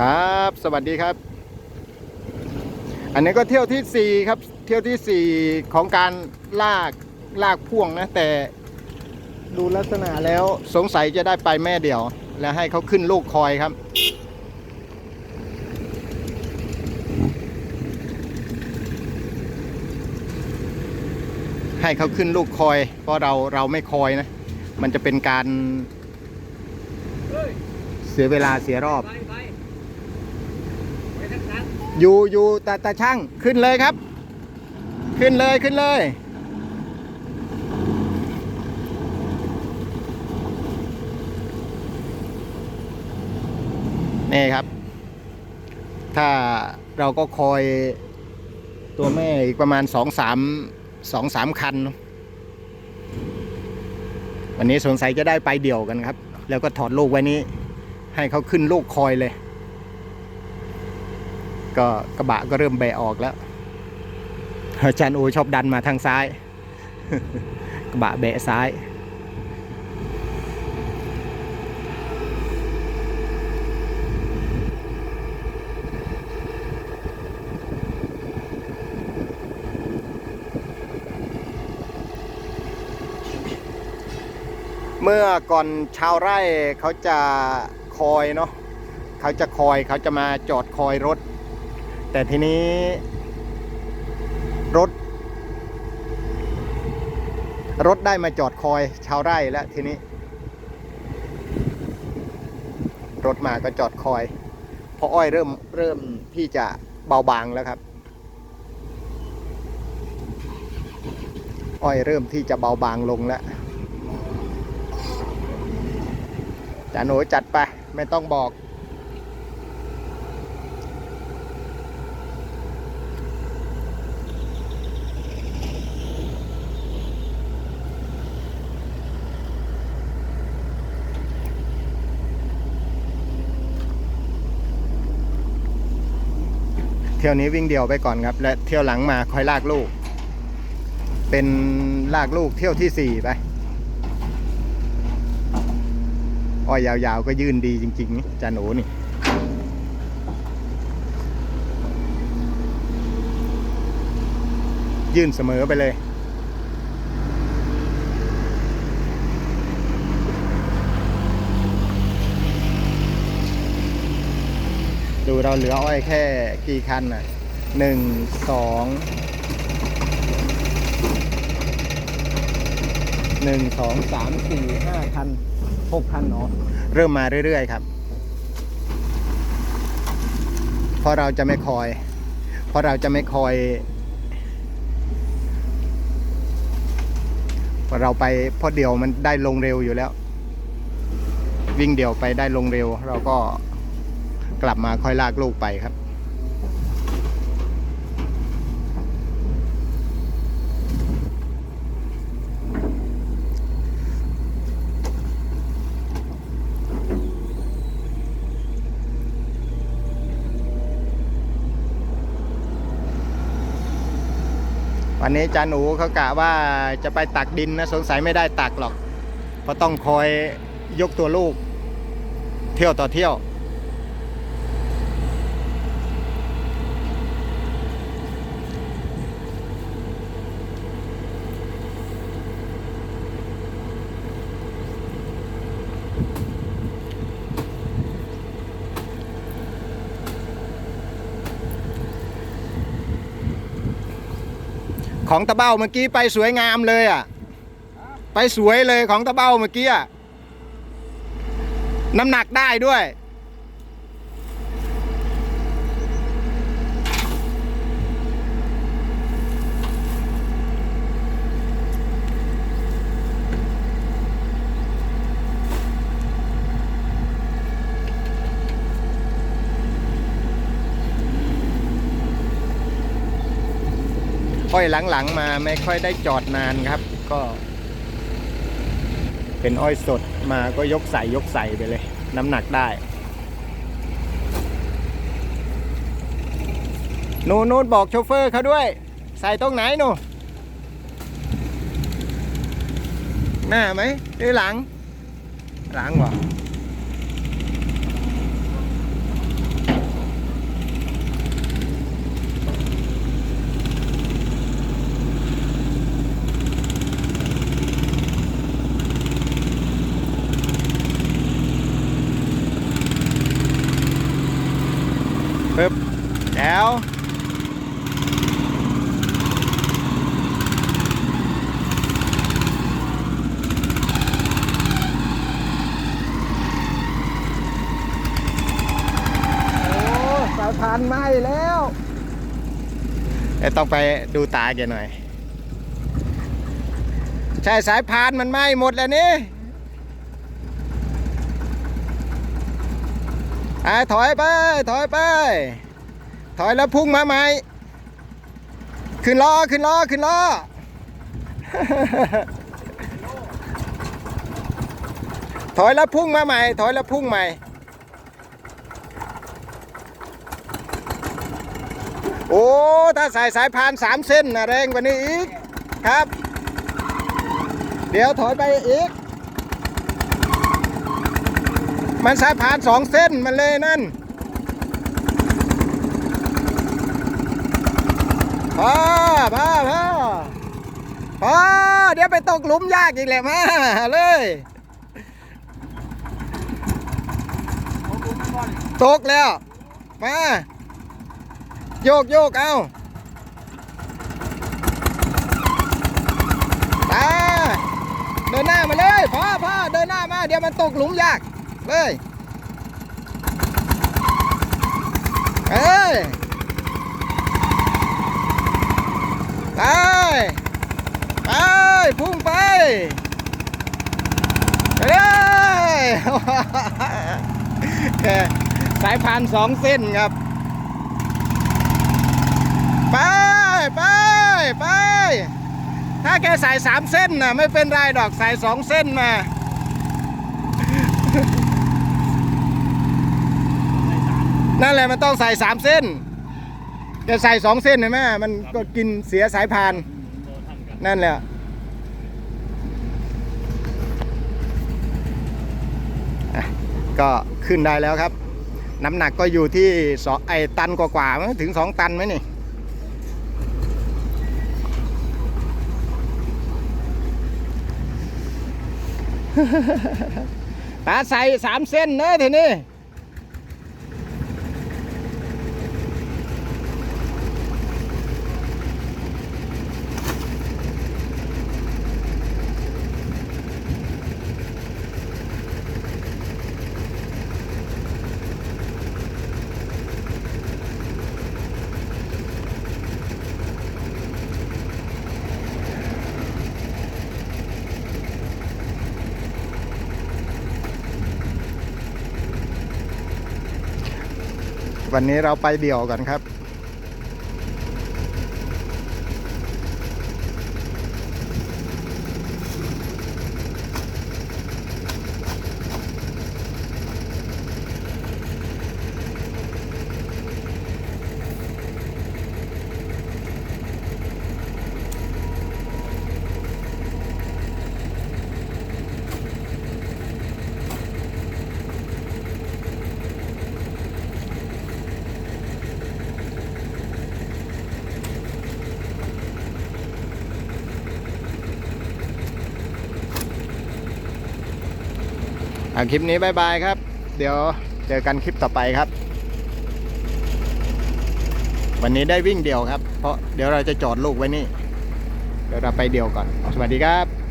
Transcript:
ครับ สวัสดีครับ อันนี้ก็เที่ยวที่ 4 ครับ เที่ยวทีสี่ 4 ของการลากลากพ่วงนะ แต่ดูลักษณะแล้วสงสัยจะได้ไปแม่เดี่ยว แล้วให้เขาขึ้นลูกคอยครับ ให้เขาขึ้นลูกคอย เพราะเราเราไม่คอยนะ มันจะเป็นการเสียเวลาเสียรอบ ไปไปไปทักทัก อยู่อยู่ตาตาช่างขึ้นเลยครับ ขึ้นเลยขึ้นเลยนี่ครับ ถ้าเราก็คอยตัวแม่อีกประมาณสองสามสองสามคัน วันนี้สงสัยจะได้ไปเดี่ยวกันครับ แล้วก็ถอดลูกไว้นี้ ให้เขาขึ้นลูกคอยเลย ก็กระบะก็เริ่มแบะออกแล้วอาจารย์โอชอบดันมาทางซ้าย กระบะแบะซ้ายเมื่อก่อนชาวไร่เขาจะคอยเนาะเขาจะคอยเขาจะมาจอดคอยรถ แต่ทีนี้ รถ รถได้มาจอดคอยชาวไร่แล้วทีนี้ รถมาก็จอดคอยเพราะอ้อยเริ่มเริ่มที่จะเบาบางแล้วครับ อ้อยเริ่มที่จะเบาบางลงแล้วจาหนูจัดไป ไม่ต้องบอก เที่ยวนี้วิ่งเดียวไปก่อนครับ และเที่ยวหลังมาค่อยลากลูก เป็นลากลูกเที่ยวที่สี่ไปอ้อยยาวๆก็ยืนดีจริงๆนี่จาหนูนี่ยื่นเสมอไปเลย ดูเราเหลืออ้อยแค่กี่คันน่ะหนึ่งสองหนึ่งสองสามสี่ห้าคันหกคันเนาะเริ่มมาเรื่อยๆครับเพราะเราจะไม่คอย เพราะเราจะไม่คอยเราไปเพราะเดียวมันได้ลงเร็วอยู่แล้ว วิ่งเดียวไปได้ลงเร็ว เราก็ กลับมาค่อยลากลูกไปครับวันนี้จาหนูเขากะว่าจะไปตักดินนะสงสัยไม่ได้ตักหรอกเพราะต้องคอยยกตัวลูก เที่ยวต่อเที่ยว ของตะเบ้าเมื่อกี้ไปสวยงามเลยอะ ไปสวยเลยของตะเบ้าเมื่อกี้อะ น้ำหนักได้ด้วย อ้อยหลังๆมาไม่ค่อยได้จอดนานครับ ก็ เป็นอ้อยสดมาก็ยกใส่ยกใส่ไปเลย น้ำหนักได้นูนูนบอกโชเฟอร์เขาด้วย ใส่ตรงไหนหนูหน้าไหมหรือหลัง หลังบ่ ปึ๊บแล้วโอ้สายพานไหม้แล้วเอ้ยต้องไปดูตาแกหน่อย ใช่สายพานมันไหม้หมดแล้วนี่ ไอ้ถอยไป ถอยไป ถอยแล้วพุ่งมาใหม่ ขึ้นล้อ ขึ้นล้อ ขึ้นล้อ ถอยแล้วพุ่งมาใหม่ ถอยแล้วพุ่งใหม่ โอ้ ถ้าใส่สายพานสามเส้นนะแรงกว่านี้อีก ครับ เดี๋ยวถอยไปอีก มันสายพานสองเส้นมันเลยนั่นพอพอพอพอเดี๋ยวไปตกหลุมยากอีกแหละมาเลยตกแล้ว มาโยกโยกเอาตาเดินหน้ามาเลยพ่อพ่อเดินหน้ามา เดี๋ยวมันตกหลุมยาก เลยเอ้ยไป ไป พุ่งไปไปเลยแค่สายพานสองเส้นครับ ไป ไป ไป ถ้าแกใส่สามเส้นนะไม่เป็นไรดอกใส่สองเส้นมา นั่นแหละมันต้องใส่สามเส้น จะใส่สองเส้นเห็นไหมมันก็กินเสียสายพาน นั่นแหละ ก็ขึ้นได้แล้วครับ น้ำหนักก็อยู่ที่สองไอตันกว่าๆถึงสองตันไหมนี่ตาใส่สามเส้นเนอะทีนี้ วันนี้เราไปเดี่ยวก่อนครับ คลิปนี้บายบายครับ เดี๋ยวเจอกันคลิปต่อไปครับ วันนี้ได้วิ่งเดี่ยวครับ เพราะเดี๋ยวเราจะจอดลูกไว้นี่ เดี๋ยวเราไปเดี่ยวก่อน สวัสดีครับ